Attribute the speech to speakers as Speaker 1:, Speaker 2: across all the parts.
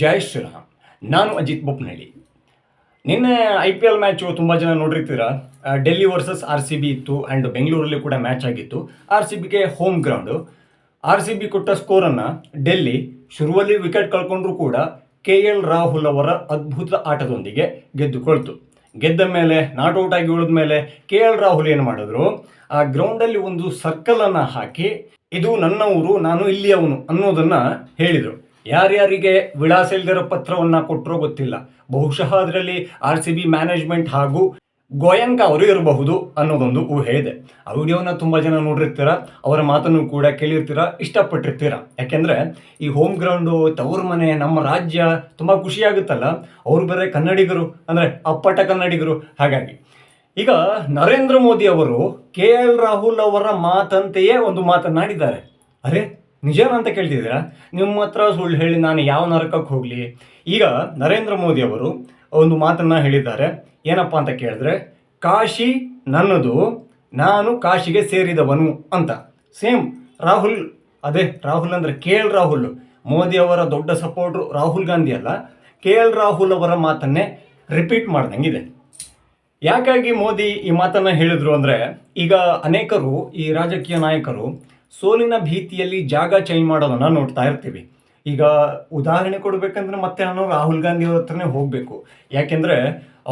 Speaker 1: ಜೈ ಶ್ರೀರಾಮ್. ನಾನು ಅಜಿತ್ ಬೊಪ್ಪನಹಳ್ಳಿ ನಿನ್ನೆ I P L match ತುಂಬ ಜನ ನೋಡಿರ್ತೀರ? Delhi versus R C B ಇತ್ತು ಆ್ಯಂಡ್ ಬೆಂಗಳೂರಲ್ಲಿ ಕೂಡ ಮ್ಯಾಚ್ ಆಗಿತ್ತು. ಆರ್ ಸಿ ಬಿಗೆ home ground R C B ಕೊಟ್ಟ ಸ್ಕೋರನ್ನು ಡೆಲ್ಲಿ ಶುರುವಲ್ಲಿ ವಿಕೆಟ್ ಕಳ್ಕೊಂಡ್ರೂ ಕೂಡ ಕೆ ಎಲ್ ರಾಹುಲ್ ಅವರ ಅದ್ಭುತ ಆಟದೊಂದಿಗೆ ಗೆದ್ದುಕೊಳ್ತು. ಗೆದ್ದ ಮೇಲೆ ನಾಟ್ ಔಟ್ ಆಗಿ ಉಳಿದ ಮೇಲೆ ಕೆ ಎಲ್ ರಾಹುಲ್ ಏನು ಮಾಡಿದ್ರು? ಆ ಗ್ರೌಂಡಲ್ಲಿ ಒಂದು ಸರ್ಕಲನ್ನು ಹಾಕಿ, ಇದು ನನ್ನ ಊರು, ನಾನು ಇಲ್ಲಿಯವನು ಅನ್ನೋದನ್ನು ಹೇಳಿದರು. ಯಾರ್ಯಾರಿಗೆ ವಿಳಾಸ ಇಲ್ದಿರೋ ಪತ್ರವನ್ನ ಕೊಟ್ಟರೋ ಗೊತ್ತಿಲ್ಲ. ಬಹುಶಃ ಅದರಲ್ಲಿ ಆರ್ ಸಿ ಬಿ ಮ್ಯಾನೇಜ್ಮೆಂಟ್ ಹಾಗೂ ಗೋಯಂಕ ಅವರು ಇರಬಹುದು ಅನ್ನೋದೊಂದು ಊಹೆ ಇದೆ. ಆ ವಿಡಿಯೋನ ತುಂಬ ಜನ ನೋಡಿರ್ತೀರ, ಅವರ ಮಾತನ್ನು ಕೂಡ ಕೇಳಿರ್ತೀರ, ಇಷ್ಟಪಟ್ಟಿರ್ತೀರ. ಯಾಕೆಂದ್ರೆ ಈ ಹೋಮ್ ಗ್ರೌಂಡು, ತವ್ರ ಮನೆ, ನಮ್ಮ ರಾಜ್ಯ ತುಂಬ ಖುಷಿಯಾಗುತ್ತಲ್ಲ. ಅವ್ರು ಬೇರೆ ಕನ್ನಡಿಗರು, ಅಂದರೆ ಅಪ್ಪಟ ಕನ್ನಡಿಗರು, ಹಾಗಾಗಿ. ಈಗ ನರೇಂದ್ರ ಮೋದಿ ಅವರು ಕೆ ಎಲ್ ರಾಹುಲ್ ಅವರ ಮಾತಂತೆಯೇ ಒಂದು ಮಾತನಾಡಿದ್ದಾರೆ ಅರೆ ನಿಜನಾ ಅಂತ ಕೇಳ್ತಿದ್ದೀರಾ? ನಿಮ್ಮ ಹತ್ರ ಸುಳ್ಳು ಹೇಳಿ ನಾನು ಯಾವ ನರಕಕ್ಕೆ ಹೋಗಲಿ? ಈಗ ನರೇಂದ್ರ ಮೋದಿ ಅವರು ಒಂದು ಮಾತನ್ನು ಹೇಳಿದ್ದಾರೆ. ಏನಪ್ಪ ಅಂತ ಕೇಳಿದ್ರೆ, ಕಾಶಿ ನನ್ನದು, ನಾನು ಕಾಶಿಗೆ ಸೇರಿದವನು ಅಂತ. ಸೇಮ್ ರಾಹುಲ್, ಅದೇ ರಾಹುಲ್ ಅಂದರೆ ಕೆ ಎಲ್ ರಾಹುಲ್. ಮೋದಿ ಅವರ ದೊಡ್ಡ ಸಪೋರ್ಟ್ರು ರಾಹುಲ್ ಗಾಂಧಿ ಅಲ್ಲ. ಕೆ ಎಲ್ ರಾಹುಲ್ ಅವರ ಮಾತನ್ನೇ ರಿಪೀಟ್ ಮಾಡ್ದಂಗಿದೆ. ಯಾಕಾಗಿ ಮೋದಿ ಈ ಮಾತನ್ನು ಹೇಳಿದ್ರು ಅಂದರೆ, ಈಗ ಅನೇಕರು, ಈ ರಾಜಕೀಯ ನಾಯಕರು ಸೋಲಿನ ಭೀತಿಯಲ್ಲಿ ಜಾಗ ಚೇಂಜ್ ಮಾಡೋದನ್ನ ನೋಡ್ತಾ ಇರ್ತೀವಿ. ಈಗ ಉದಾಹರಣೆ ಕೊಡಬೇಕಂದ್ರೆ ಮತ್ತೆ ನಾನು ರಾಹುಲ್ ಗಾಂಧಿ ಅವ್ರ ಹತ್ರನೇ ಹೋಗಬೇಕು. ಯಾಕೆಂದ್ರೆ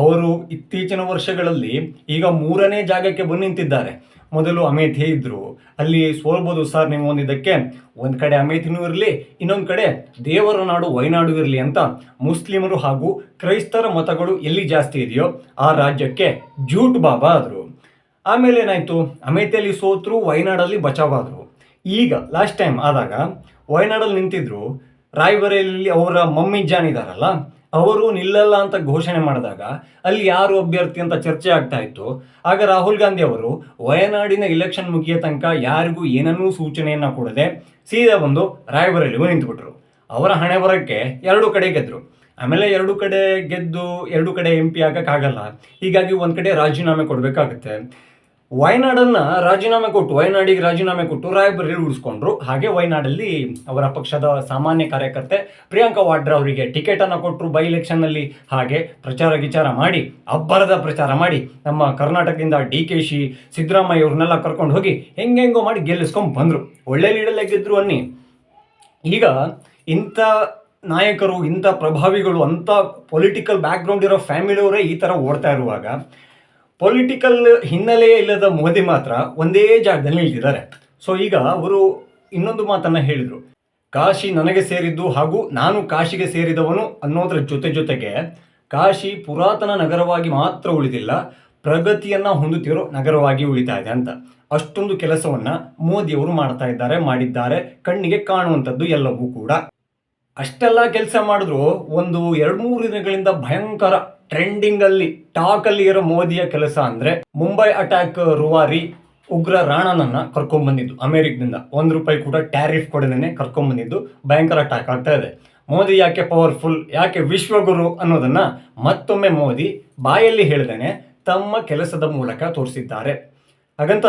Speaker 1: ಅವರು ಇತ್ತೀಚಿನ ವರ್ಷಗಳಲ್ಲಿ ಈಗ ಮೂರನೇ ಜಾಗಕ್ಕೆ ಬಂದು ನಿಂತಿದ್ದಾರೆ. ಮೊದಲು ಅಮೇಥಿ ಇದ್ದರು ಅಲ್ಲಿ ಸೋಲ್ಬೋದು ಸರ್ ನೀವು ಒಂದಿದ್ದಕ್ಕೆ ಒಂದು ಕಡೆ ಅಮೇಥಿನೂ ಇರಲಿ, ಇನ್ನೊಂದು ಕಡೆ ದೇವರ ನಾಡು ವೈನಾಡು ಇರಲಿ ಅಂತ ಮುಸ್ಲಿಮರು ಹಾಗೂ ಕ್ರೈಸ್ತರ ಮತಗಳು ಎಲ್ಲಿ ಜಾಸ್ತಿ ಇದೆಯೋ ಆ ರಾಜ್ಯಕ್ಕೆ ಜೂಟ್ ಬಾಬಾ ಆದರು. ಆಮೇಲೆ ಏನಾಯ್ತು? ಅಮೇಥಿಯಲ್ಲಿ ಸೋತರು ವಯನಾಡಲ್ಲಿ ಬಚಾವಾದರು ಈಗ ಲಾಸ್ಟ್ ಟೈಮ್ ಆದಾಗ ವಯನಾಡಲ್ಲಿ ನಿಂತಿದ್ರು ರಾಯ್ಬರೇಲಿ ಅವರ ಮಮ್ಮಿ ಜಾನ್ ಇದ್ದಾರಲ್ಲ ಅವರು ನಿಲ್ಲಲ್ಲ ಅಂತ ಘೋಷಣೆ ಮಾಡಿದಾಗ ಅಲ್ಲಿ ಯಾರು ಅಭ್ಯರ್ಥಿ ಅಂತ ಚರ್ಚೆ ಆಗ್ತಾ ಇತ್ತು. ಆಗ ರಾಹುಲ್ ಗಾಂಧಿ ಅವರು, ವಯನಾಡಿನ ಇಲೆಕ್ಷನ್ ಮುಗಿಯ ತನಕ ಯಾರಿಗೂ ಏನನ್ನೂ ಸೂಚನೆಯನ್ನ ಕೊಡದೆ ಸೀದಾ ಬಂದು ರಾಯ್ಬರೇಲಿಗೂ ನಿಂತುಬಿಟ್ರು. ಅವರ ಹಣೆ ಬರಕ್ಕೆ ಎರಡು ಕಡೆ ಗೆದ್ರು. ಆಮೇಲೆ ಎರಡು ಕಡೆ ಗೆದ್ದು ಎರಡು ಕಡೆ ಎಂ ಪಿ ಆಗಕ್ಕಾಗಲ್ಲ. ಹೀಗಾಗಿ ಒಂದು ಕಡೆ ರಾಜೀನಾಮೆ ಕೊಡಬೇಕಾಗುತ್ತೆ. ವಯನಾಡನ್ನ ರಾಜೀನಾಮೆ ಕೊಟ್ಟು ವಯನಾಡಿಗೆ ರಾಜೀನಾಮೆ ಕೊಟ್ಟು ರಾಯಬರೇಲಿ ಉಳಿಸ್ಕೊಂಡ್ರು ಹಾಗೆ ವಯನಾಡಲ್ಲಿ ಅವರ ಪಕ್ಷದ ಸಾಮಾನ್ಯ ಕಾರ್ಯಕರ್ತೆ ಪ್ರಿಯಾಂಕಾ ವಾಡ್ರಾ ಅವರಿಗೆ ಟಿಕೆಟನ್ನು ಕೊಟ್ಟರು ಬೈ ಎಲೆಕ್ಷನ್ನಲ್ಲಿ ಹಾಗೆ ಪ್ರಚಾರ ವಿಚಾರ ಮಾಡಿ, ಅಬ್ಬರದ ಪ್ರಚಾರ ಮಾಡಿ ನಮ್ಮ ಕರ್ನಾಟಕದಿಂದ ಡಿ ಕೆ ಶಿ, ಸಿದ್ದರಾಮಯ್ಯ ಅವ್ರನ್ನೆಲ್ಲ ಕರ್ಕೊಂಡು ಹೋಗಿ ಹೆಂಗೆಂಗೋ ಮಾಡಿ ಗೆಲ್ಲಿಸ್ಕೊಂಡು ಬಂದ್ರು. ಒಳ್ಳೆ ಲೀಡಲ್ಲೇ ಗೆದ್ರು ಅನ್ನಿ. ಈಗ ಇಂಥ ನಾಯಕರು, ಇಂಥ ಪ್ರಭಾವಿಗಳು, ಅಂಥ ಪೊಲಿಟಿಕಲ್ ಬ್ಯಾಕ್ಗ್ರೌಂಡ್ ಇರೋ ಫ್ಯಾಮಿಲಿಯವರೇ ಈ ಥರ ಓಡ್ತಾ ಇರುವಾಗ ಪೊಲಿಟಿಕಲ್ ಹಿನ್ನೆಲೆ ಇಲ್ಲದ ಮೋದಿ ಮಾತ್ರ ಒಂದೇ ಜಾಗದಲ್ಲಿ ನಿಲ್ತಿದ್ದಾರೆ ಸೊ ಈಗ ಅವರು ಇನ್ನೊಂದು ಮಾತನ್ನ ಹೇಳಿದರು. ಕಾಶಿ ನನಗೆ ಸೇರಿದ್ದು ಹಾಗೂ ನಾನು ಕಾಶಿಗೆ ಸೇರಿದವನು ಅನ್ನೋದರ ಜೊತೆ ಜೊತೆಗೆ ಕಾಶಿ ಪುರಾತನ ನಗರವಾಗಿ ಮಾತ್ರ ಉಳಿದಿಲ್ಲ, ಪ್ರಗತಿಯನ್ನ ಹೊಂದುತ್ತಿರೋ ನಗರವಾಗಿ ಉಳಿತಾ ಇದೆ ಅಂತ. ಅಷ್ಟೊಂದು ಕೆಲಸವನ್ನ ಮೋದಿಯವರು ಮಾಡ್ತಾ ಇದ್ದಾರೆ, ಮಾಡಿದ್ದಾರೆ, ಕಣ್ಣಿಗೆ ಕಾಣುವಂಥದ್ದು ಎಲ್ಲವೂ ಕೂಡ. ಅಷ್ಟೆಲ್ಲ ಕೆಲಸ ಮಾಡಿದ್ರು ಒಂದು ಎರಡು ಮೂರು ದಿನಗಳಿಂದ ಭಯಂಕರ ಟ್ರೆಂಡಿಂಗ್ ಅಲ್ಲಿ ಇರೋ ಮೋದಿಯ ಕೆಲಸ ಅಂದ್ರೆ ಮುಂಬೈ ಅಟ್ಯಾಕ್ ರುವಾರಿ ಉಗ್ರ ರಾಣನನ್ನ ಕರ್ಕೊಂಡ್ ಬಂದಿದ್ದು. ಅಮೆರಿಕದಿಂದ ಒಂದ್ ರೂಪಾಯಿ ಕೂಡ ಟ್ಯಾರಿಫ್ ಕೊಡದೇನೆ ಕರ್ಕೊಂಡ್ ಬಂದಿದ್ದು. ಭಯಂಕರ ಅಟ್ಯಾಕ್ ಆಗ್ತಾ ಇದೆ. ಮೋದಿ ಯಾಕೆ ಪವರ್ಫುಲ್ ಯಾಕೆ ವಿಶ್ವಗುರು ಅನ್ನೋದನ್ನ ಮತ್ತೊಮ್ಮೆ ಮೋದಿ ಬಾಯಲ್ಲಿ ಹೇಳ್ದೇನೆ ತಮ್ಮ ಕೆಲಸದ ಮೂಲಕ ತೋರಿಸಿದ್ದಾರೆ. ಹಾಗಂತ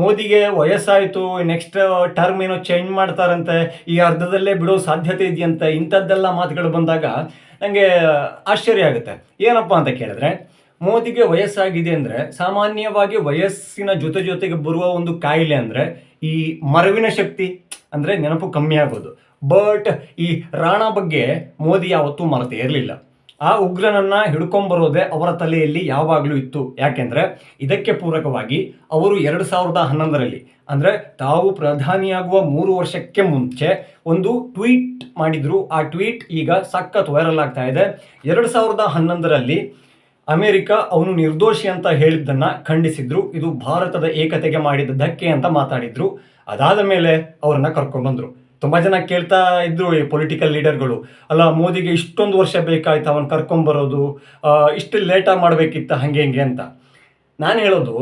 Speaker 1: ಮೋದಿಗೆ ವಯಸ್ಸಾಯಿತು ನೆಕ್ಸ್ಟ್ ಟರ್ಮ್ ಏನೋ ಚೇಂಜ್ ಮಾಡ್ತಾರಂತೆ, ಈ ಅರ್ಧದಲ್ಲೇ ಬಿಡೋ ಸಾಧ್ಯತೆ ಇದೆಯಂತೆ, ಇಂಥದ್ದೆಲ್ಲ ಮಾತುಗಳು ಬಂದಾಗ ನನಗೆ ಆಶ್ಚರ್ಯ ಆಗುತ್ತೆ. ಏನಪ್ಪ ಅಂತ ಕೇಳಿದ್ರೆ, ಮೋದಿಗೆ ವಯಸ್ಸಾಗಿದೆ ಅಂದರೆ, ಸಾಮಾನ್ಯವಾಗಿ ವಯಸ್ಸಿನ ಜೊತೆ ಜೊತೆಗೆ ಬರುವ ಒಂದು ಕಾಯಿಲೆ ಅಂದರೆ, ಈ ಮರವಿನ ಶಕ್ತಿ ಅಂದರೆ ನೆನಪು ಕಮ್ಮಿ ಆಗೋದು. ಬಟ್ ಈ ರಾಣ ಬಗ್ಗೆ ಮೋದಿ ಯಾವತ್ತೂ ಮರೆತೇ ಇರಲಿಲ್ಲ. ಆ ಉಗ್ರನನ್ನ ಹಿಡ್ಕೊಂಬರೋದೇ ಅವರ ತಲೆಯಲ್ಲಿ ಯಾವಾಗಲೂ ಇತ್ತು. ಯಾಕೆಂದ್ರೆ ಇದಕ್ಕೆ ಪೂರಕವಾಗಿ ಅವರು ಎರಡು ಸಾವಿರದ ಹನ್ನೊಂದರಲ್ಲಿ, ಅಂದ್ರೆ ತಾವು ಪ್ರಧಾನಿಯಾಗುವ ಮೂರು ವರ್ಷಕ್ಕೆ ಮುಂಚೆ ಒಂದು ಟ್ವೀಟ್ ಮಾಡಿದ್ರು. ಆ ಟ್ವೀಟ್ ಈಗ ಸಖತ್ ವೈರಲ್ ಆಗ್ತಾ ಇದೆ. ಎರಡು ಸಾವಿರದ ಹನ್ನೊಂದರಲ್ಲಿ ಅಮೆರಿಕ ಅವನು ನಿರ್ದೋಷಿ ಅಂತ ಹೇಳಿದ್ದನ್ನ ಖಂಡಿಸಿದ್ರು. ಇದು ಭಾರತದ ಏಕತೆಗೆ ಮಾಡಿದ ಧಕ್ಕೆ ಅಂತ ಮಾತಾಡಿದ್ರು. ಅದಾದ ಮೇಲೆ ಅವ್ರನ್ನ ಕರ್ಕೊಂಡ್ಬಂದ್ರು. ತುಂಬಾ ಜನ ಕೇಳ್ತಾ ಇದ್ರು ಈ ಪೊಲಿಟಿಕಲ್ ಲೀಡರ್ಗಳು ಅಲ್ಲ, ಮೋದಿಗೆ ಇಷ್ಟೊಂದು ವರ್ಷ ಬೇಕಾಯ್ತು ಅವನು ಕರ್ಕೊಂಬರೋದು ಇಷ್ಟು ಲೇಟಾಗಿ ಮಾಡಬೇಕಿತ್ತು ಹಂಗೆ ಹಿಂಗೆ ಅಂತ. ನಾನು ಹೇಳೋದು,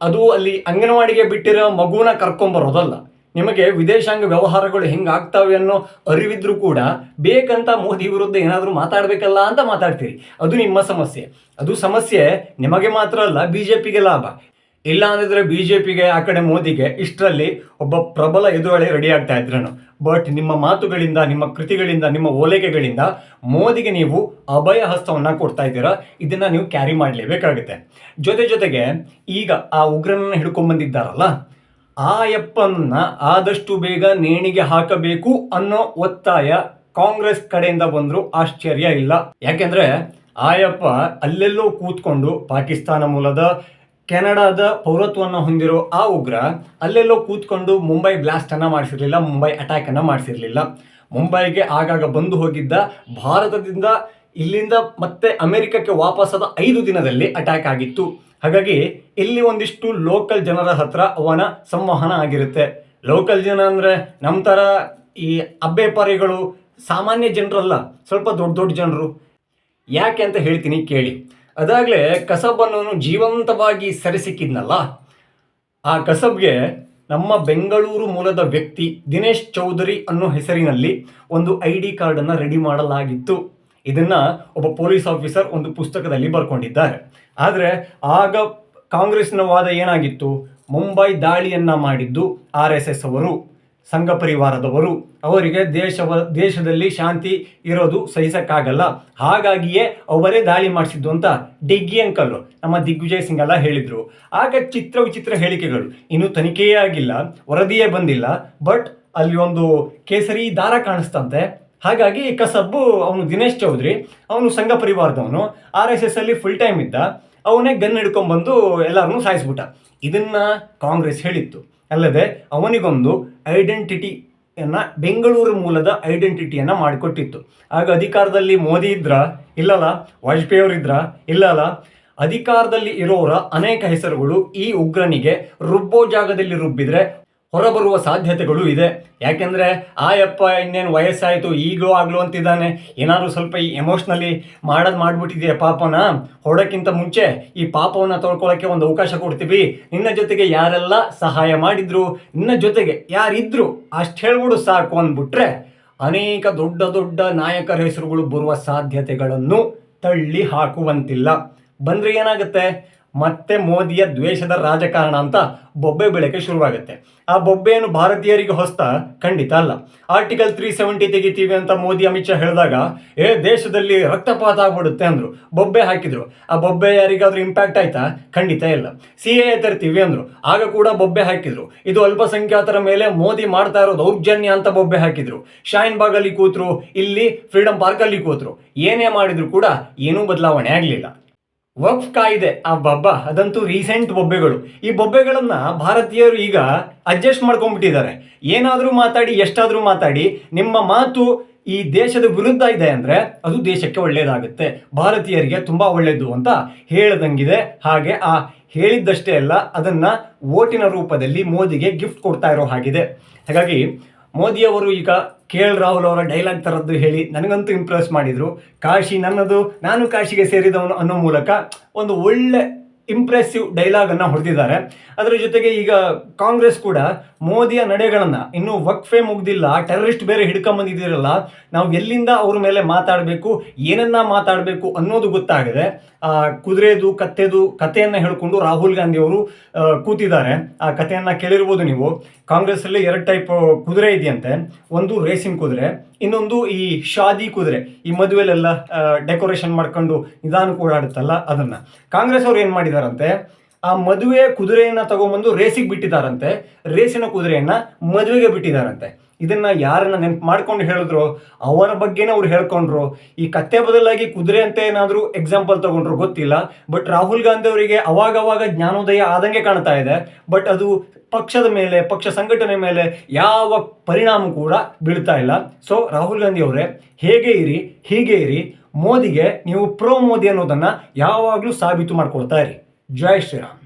Speaker 1: ಅದು ಅಲ್ಲಿ ಅಂಗನವಾಡಿಗೆ ಬಿಟ್ಟಿರೋ ಮಗುವನ್ನ ಕರ್ಕೊಂಬರೋದಲ್ಲ ನಿಮಗೆ ವಿದೇಶಾಂಗ ವ್ಯವಹಾರಗಳು ಹೆಂಗೆ ಆಗ್ತಾವೆ ಅನ್ನೋ ಅರಿವಿದ್ರೂ ಕೂಡ ಬೇಕಂತ ಮೋದಿ ವಿರುದ್ಧ ಏನಾದರೂ ಮಾತಾಡಬೇಕಲ್ಲ ಅಂತ ಮಾತಾಡ್ತೀರಿ. ಅದು ನಿಮ್ಮ ಸಮಸ್ಯೆ. ಅದು ಸಮಸ್ಯೆ ನಿಮಗೆ ಮಾತ್ರ ಅಲ್ಲ ಬಿ ಜೆ ಪಿಗೆ ಲಾಭ. ಇಲ್ಲ ಅಂದಿದ್ರೆ ಬಿ ಜೆ ಪಿಗೆ ಆ ಕಡೆ ಮೋದಿಗೆ ಇಷ್ಟರಲ್ಲಿ ಒಬ್ಬ ಪ್ರಬಲ ಎದುರಾಳಿ ರೆಡಿ ಆಗ್ತಾ ಇದ್ರನು ಬಟ್ ನಿಮ್ಮ ಮಾತುಗಳಿಂದ, ನಿಮ್ಮ ಕೃತಿಗಳಿಂದ, ನಿಮ್ಮ ಓಲೈಕೆಗಳಿಂದ ಮೋದಿಗೆ ನೀವು ಅಭಯ ಹಸ್ತವನ್ನು ಕೊಡ್ತಾ ಇದ್ದೀರಾ? ಇದನ್ನ ನೀವು ಕ್ಯಾರಿ ಮಾಡಲೇಬೇಕಾಗುತ್ತೆ. ಜೊತೆ ಜೊತೆಗೆ ಈಗ ಆ ಉಗ್ರನನ್ನ ಹಿಡ್ಕೊಂಡ್ಬಂದಿದ್ದಾರಲ್ಲ ಆ ಯಪ್ಪನ್ನ ಆದಷ್ಟು ಬೇಗ ನೇಣಿಗೆ ಹಾಕಬೇಕು ಅನ್ನೋ ಒತ್ತಾಯ ಕಾಂಗ್ರೆಸ್ ಕಡೆಯಿಂದ ಬಂದರೂ ಆಶ್ಚರ್ಯ ಇಲ್ಲ. ಯಾಕೆಂದ್ರೆ ಆಯಪ್ಪ ಅಲ್ಲೆಲ್ಲೋ ಕೂತ್ಕೊಂಡು ಪಾಕಿಸ್ತಾನ ಮೂಲದ ಕೆನಡಾದ ಪೌರತ್ವವನ್ನು ಹೊಂದಿರೋ ಆ ಉಗ್ರ ಅಲ್ಲೆಲ್ಲೋ ಕೂತ್ಕೊಂಡು ಮುಂಬೈ ಬ್ಲಾಸ್ಟ್ ಅನ್ನ ಮಾಡಿಸಿರ್ಲಿಲ್ಲ, ಮುಂಬೈ ಅಟ್ಯಾಕ್ ಅನ್ನ ಮಾಡಿಸಿರ್ಲಿಲ್ಲ. ಮುಂಬೈಗೆ ಆಗಾಗ ಬಂದು ಹೋಗಿದ್ದ ಭಾರತದಿಂದ ಇಲ್ಲಿಂದ ಮತ್ತೆ ಅಮೆರಿಕಕ್ಕೆ ವಾಪಸ್ಸಾದ ಐದು ದಿನದಲ್ಲಿ ಅಟ್ಯಾಕ್ ಆಗಿತ್ತು. ಹಾಗಾಗಿ ಇಲ್ಲಿ ಒಂದಿಷ್ಟು ಲೋಕಲ್ ಜನರ ಹತ್ರ ಅವನ ಸಂವಹನ ಆಗಿರುತ್ತೆ. ಲೋಕಲ್ ಜನ ಅಂದ್ರೆ ನಮ್ಮ ಥರ ಈ ಅಬ್ಬೆಪಾರಿಗಳು ಸಾಮಾನ್ಯ ಜನರಲ್ಲ, ಸ್ವಲ್ಪ ದೊಡ್ಡ ದೊಡ್ಡ ಜನರು. ಯಾಕೆ ಅಂತ ಹೇಳ್ತೀನಿ ಕೇಳಿ. ಅದಾಗಲೇ ಕಸಬನ್ನು ಜೀವಂತವಾಗಿ ಸೆರೆಸಿಕ್ಕಿದ್ನಲ್ಲ. ಆ ಕಸಬ್ಗೆ ನಮ್ಮ ಬೆಂಗಳೂರು ಮೂಲದ ವ್ಯಕ್ತಿ ದಿನೇಶ್ ಚೌಧರಿ ಅನ್ನೋ ಹೆಸರಿನಲ್ಲಿ ಒಂದು ಐ ಡಿ ಕಾರ್ಡನ್ನು ರೆಡಿ ಮಾಡಲಾಗಿತ್ತು. ಇದನ್ನ ಒಬ್ಬ ಪೊಲೀಸ್ ಆಫೀಸರ್ ಒಂದು ಪುಸ್ತಕದಲ್ಲಿ ಬರ್ಕೊಂಡಿದ್ದಾರೆ. ಆದರೆ ಆಗ ಕಾಂಗ್ರೆಸ್ನ ವಾದ ಏನಾಗಿತ್ತು? ಮುಂಬೈ ದಾಳಿಯನ್ನ ಮಾಡಿದ್ದು ಆರ್ ಎಸ್ ಎಸ್ ಅವರು. ಸಂಘ ಪರಿವಾರದವರು. ಅವರಿಗೆ ದೇಶವ, ದೇಶದಲ್ಲಿ ಶಾಂತಿ ಇರೋದು ಸಹಿಸಕ್ಕಾಗಲ್ಲ. ಹಾಗಾಗಿಯೇ ಅವರೇ ದಾಳಿ ಮಾಡಿಸಿದ್ದು ಅಂತ ಡಿಗ್ಗಿ ಅಂಕಲ್ಲು ನಮ್ಮ ದಿಗ್ವಿಜಯ್ ಸಿಂಗ್ ಎಲ್ಲ ಹೇಳಿದ್ರು. ಆಗ ಚಿತ್ರ ವಿಚಿತ್ರ ಹೇಳಿಕೆಗಳು. ಇನ್ನು ತನಿಖೆಯೇ ಆಗಿಲ್ಲ, ವರದಿಯೇ ಬಂದಿಲ್ಲ. ಬಟ್ ಅಲ್ಲಿ ಒಂದು ಕೇಸರಿ ದಾರ ಕಾಣಿಸ್ತಂತೆ. ಹಾಗಾಗಿ ಕಸಬ್ಬು ಅವನು ದಿನೇಶ್ ಚೌಧರಿ, ಅವನು ಸಂಘ ಪರಿವಾರದವನು. ಆರ್ ಎಸ್ ಎಸ್ ಅಲ್ಲಿ ಫುಲ್ ಟೈಮ್ ಇದ್ದ. ಅವನೇ ಗನ್ ಹಿಡ್ಕೊಂಡ್ಬಂದು ಎಲ್ಲರನ್ನೂ ಸಾಯಿಸ್ಬಿಟ್ಟ. ಇದನ್ನ ಕಾಂಗ್ರೆಸ್ ಹೇಳಿತ್ತು. ಅಲ್ಲದೆ ಅವನಿಗೊಂದು ಐಡೆಂಟಿಟಿಯನ್ನು ಬೆಂಗಳೂರು ಮೂಲದ ಐಡೆಂಟಿಟಿಯನ್ನ ಮಾಡಿಕೊಟ್ಟಿತ್ತು. ಆಗ ಅಧಿಕಾರದಲ್ಲಿ ಮೋದಿ ಇದ್ರ, ಇಲ್ಲಲ್ಲ? ವಾಜಪೇಯಿ ಅವರಿದ್ರ ಇಲ್ಲಲ್ಲ? ಅಧಿಕಾರದಲ್ಲಿ ಇರೋರ ಅನೇಕ ಹೆಸರುಗಳು ಈ ಉಗ್ರನಿಗೆ ರುಬ್ಬೋ ಜಾಗದಲ್ಲಿ ರುಬ್ಬಿದ್ರೆ ಹೊರಬರುವ ಸಾಧ್ಯತೆಗಳು ಇದೆ. ಯಾಕೆಂದರೆ, ಆ ಯಪ್ಪ ಇನ್ನೇನು ವಯಸ್ಸಾಯಿತು, ಈಗಲೂ ಆಗಲು ಅಂತಿದ್ದಾನೆ. ಏನಾದರೂ ಸ್ವಲ್ಪ ಈ ಎಮೋಷ್ನಲಿ ಮಾಡೋದು ಮಾಡಿಬಿಟ್ಟಿದೆಯಾ ಪಾಪನ? ಹೊಡೋಕ್ಕಿಂತ ಮುಂಚೆ ಈ ಪಾಪವನ್ನು ತೊಳ್ಕೊಳ್ಳೋಕ್ಕೆ ಒಂದು ಅವಕಾಶ ಕೊಡ್ತೀವಿ. ನಿನ್ನ ಜೊತೆಗೆ ಯಾರೆಲ್ಲ ಸಹಾಯ ಮಾಡಿದ್ರು, ನಿನ್ನ ಜೊತೆಗೆ ಯಾರಿದ್ರು ಅಷ್ಟು ಹೇಳ್ಬಿಡು ಸಾಕು ಅಂದ್ಬಿಟ್ರೆ, ಅನೇಕ ದೊಡ್ಡ ದೊಡ್ಡ ನಾಯಕರ ಹೆಸರುಗಳು ಬರುವ ಸಾಧ್ಯತೆಗಳನ್ನು ತಳ್ಳಿ ಹಾಕುವಂತಿಲ್ಲ. ಬಂದರೆ ಏನಾಗುತ್ತೆ? ಮತ್ತೆ ಮೋದಿಯ ದ್ವೇಷದ ರಾಜಕಾರಣ ಅಂತ ಬೊಬ್ಬೆ ಬೆಳಕೆ ಶುರುವಾಗುತ್ತೆ. ಆ ಬೊಬ್ಬೆಯನ್ನು ಭಾರತೀಯರಿಗೆ ಹೊಸ್ತ ಖಂಡಿತ ಅಲ್ಲ. ಆರ್ಟಿಕಲ್ ತ್ರೀ ಸೆವೆಂಟಿ ತೆಗಿತೀವಿ ಅಂತ ಮೋದಿ ಅಮಿತ್ ಶಾ ಹೇಳಿದಾಗ, ಏ, ದೇಶದಲ್ಲಿ ರಕ್ತಪಾತ ಆಗ್ಬಿಡುತ್ತೆ ಅಂದ್ರು. ಬೊಬ್ಬೆ ಹಾಕಿದ್ರು. ಆ ಬೊಬ್ಬೆ ಯಾರಿಗಾದ್ರೂ ಇಂಪ್ಯಾಕ್ಟ್ ಆಯ್ತಾ? ಖಂಡಿತ ಇಲ್ಲ. ಸಿ ಎ ತರ್ತೀವಿ ಅಂದ್ರು. ಆಗ ಕೂಡ ಬೊಬ್ಬೆ ಹಾಕಿದ್ರು. ಇದು ಅಲ್ಪಸಂಖ್ಯಾತರ ಮೇಲೆ ಮೋದಿ ಮಾಡ್ತಾ ಇರೋ ದೌರ್ಜನ್ಯ ಅಂತ ಬೊಬ್ಬೆ ಹಾಕಿದ್ರು. ಶಾಯಿನ್ ಅಲ್ಲಿ ಕೂತ್ರು, ಇಲ್ಲಿ ಫ್ರೀಡಂ ಪಾರ್ಕಲ್ಲಿ ಕೂತ್ರು. ಏನೇ ಮಾಡಿದ್ರು ಕೂಡ ಏನೂ ಬದಲಾವಣೆ ಆಗಲಿಲ್ಲ. ವಕ್ಫ್ ಕಾಯಿದೆ. ಆ ಬಬ್ಬ, ಅದಂತೂ ರೀಸೆಂಟ್ ಬೊಬ್ಬೆಗಳು. ಈ ಬೊಬ್ಬೆಗಳನ್ನ ಭಾರತೀಯರು ಈಗ ಅಡ್ಜಸ್ಟ್ ಮಾಡ್ಕೊಂಡ್ಬಿಟ್ಟಿದ್ದಾರೆ. ಏನಾದರೂ ಮಾತಾಡಿ, ಎಷ್ಟಾದರೂ ಮಾತಾಡಿ, ನಿಮ್ಮ ಮಾತು ಈ ದೇಶದ ವಿರುದ್ಧ ಇದೆ ಅಂದ್ರೆ ಅದು ದೇಶಕ್ಕೆ ಒಳ್ಳೆಯದಾಗುತ್ತೆ ಭಾರತೀಯರಿಗೆ ತುಂಬಾ ಒಳ್ಳೆಯದು ಅಂತ ಹೇಳ್ದಂಗಿದೆ. ಹಾಗೆ ಆ ಹೇಳಿದ್ದಷ್ಟೇ ಅಲ್ಲ, ಅದನ್ನ ಓಟಿನ ರೂಪದಲ್ಲಿ ಮೋದಿಗೆ ಗಿಫ್ಟ್ ಕೊಡ್ತಾ ಇರೋ ಹಾಗಿದೆ. ಹಾಗಾಗಿ ಮೋದಿಯವರು ಈಗ ಕೆ ಎಲ್ ರಾಹುಲ್ ಅವರ ಡೈಲಾಗ್ ಥರದ್ದು ಹೇಳಿ ನನಗಂತೂ ಇಂಪ್ರೆಸ್ ಮಾಡಿದರು. ಕಾಶಿ ನನ್ನದು, ನಾನು ಕಾಶಿಗೆ ಸೇರಿದವನು ಅನ್ನೋ ಮೂಲಕ ಒಂದು ಒಳ್ಳೆ ಇಂಪ್ರೆಸಿವ್ ಡೈಲಾಗನ್ನು ಹೊಡೆದಿದ್ದಾರೆ. ಅದರ ಜೊತೆಗೆ ಈಗ ಕಾಂಗ್ರೆಸ್ ಕೂಡ ಮೋದಿಯ ನಡೆಗಳನ್ನು ಇನ್ನೂ ವಕ್ಫೆ ಮುಗ್ದಿಲ್ಲ ಟೆರರಿಸ್ಟ್ ಬೇರೆ ಹಿಡ್ಕೊಂಬಂದಿದ್ದೀರಲ್ಲ, ನಾವು ಎಲ್ಲಿಂದ ಅವ್ರ ಮೇಲೆ ಮಾತಾಡಬೇಕು, ಏನನ್ನ ಮಾತಾಡಬೇಕು ಅನ್ನೋದು ಗೊತ್ತಾಗಿದೆ ಕುದುರೆದು, ಕತ್ತೆದು ಕಥೆಯನ್ನು ಹೇಳ್ಕೊಂಡು ರಾಹುಲ್ ಗಾಂಧಿ ಅವರು ಕೂತಿದ್ದಾರೆ. ಆ ಕಥೆಯನ್ನು ಕೇಳಿರ್ಬೋದು ನೀವು. ಕಾಂಗ್ರೆಸ್ಸಲ್ಲಿ ಎರಡು ಟೈಪ್ ಕುದುರೆ ಇದೆಯಂತೆ. ಒಂದು ರೇಸಿಂಗ್ ಕುದುರೆ, ಇನ್ನೊಂದು ಈ ಶಾದಿ ಕುದುರೆ. ಈ ಮದುವೆಲೆಲ್ಲ ಡೆಕೋರೇಷನ್ ಮಾಡ್ಕೊಂಡು ನಿಧಾನಕ್ಕೆ ಓಡಾಡುತ್ತಲ್ಲ ಅದನ್ನ. ಕಾಂಗ್ರೆಸ್ ಅವ್ರು ಏನು ಮಾಡಿದಾರಂತೆ? ಆ ಮದುವೆ ಕುದುರೆಯನ್ನ ತಗೊಂಬಂದು ರೇಸಿಗೆ ಬಿಟ್ಟಿದಾರಂತೆ. ರೇಸಿನ ಕುದುರೆಯನ್ನ ಮದುವೆಗೆ ಬಿಟ್ಟಿದಾರಂತೆ. ಇದನ್ನ ಯಾರನ್ನ ನೆನ್ಪು ಮಾಡ್ಕೊಂಡು ಹೇಳಿದ್ರು, ಅವರ ಬಗ್ಗೆನೇ ಅವ್ರು ಹೇಳ್ಕೊಂಡ್ರು. ಈ ಕತ್ತೆ ಬದಲಾಗಿ ಕುದುರೆ ಅಂತ ಏನಾದರೂ ಎಕ್ಸಾಂಪಲ್ ತಗೊಂಡ್ರು ಗೊತ್ತಿಲ್ಲ. ಬಟ್ ರಾಹುಲ್ ಗಾಂಧಿ ಅವರಿಗೆ ಅವಾಗವಾಗ ಜ್ಞಾನೋದಯ ಆದಂಗೆ ಕಾಣ್ತಾ ಇದೆ. ಬಟ್ ಅದು ಪಕ್ಷದ ಮೇಲೆ, ಪಕ್ಷ ಸಂಘಟನೆ ಮೇಲೆ ಯಾವ ಪರಿಣಾಮ ಕೂಡ ಬೀಳ್ತಾ ಇಲ್ಲ. ಸೊ ರಾಹುಲ್ ಗಾಂಧಿ ಅವರೇ, ಹೇಗೆ ಇರಿ, ಹೀಗೆ ಇರಿ. ಮೋದಿಗೆ ನೀವು ಪ್ರೋ ಮೋದಿ ಅನ್ನೋದನ್ನ ಯಾವಾಗಲೂ ಸಾಬೀತು ಮಾಡ್ಕೊಳ್ತಾ ಇರಿ. ಜೈ ಶ್ರೀರಾಮ್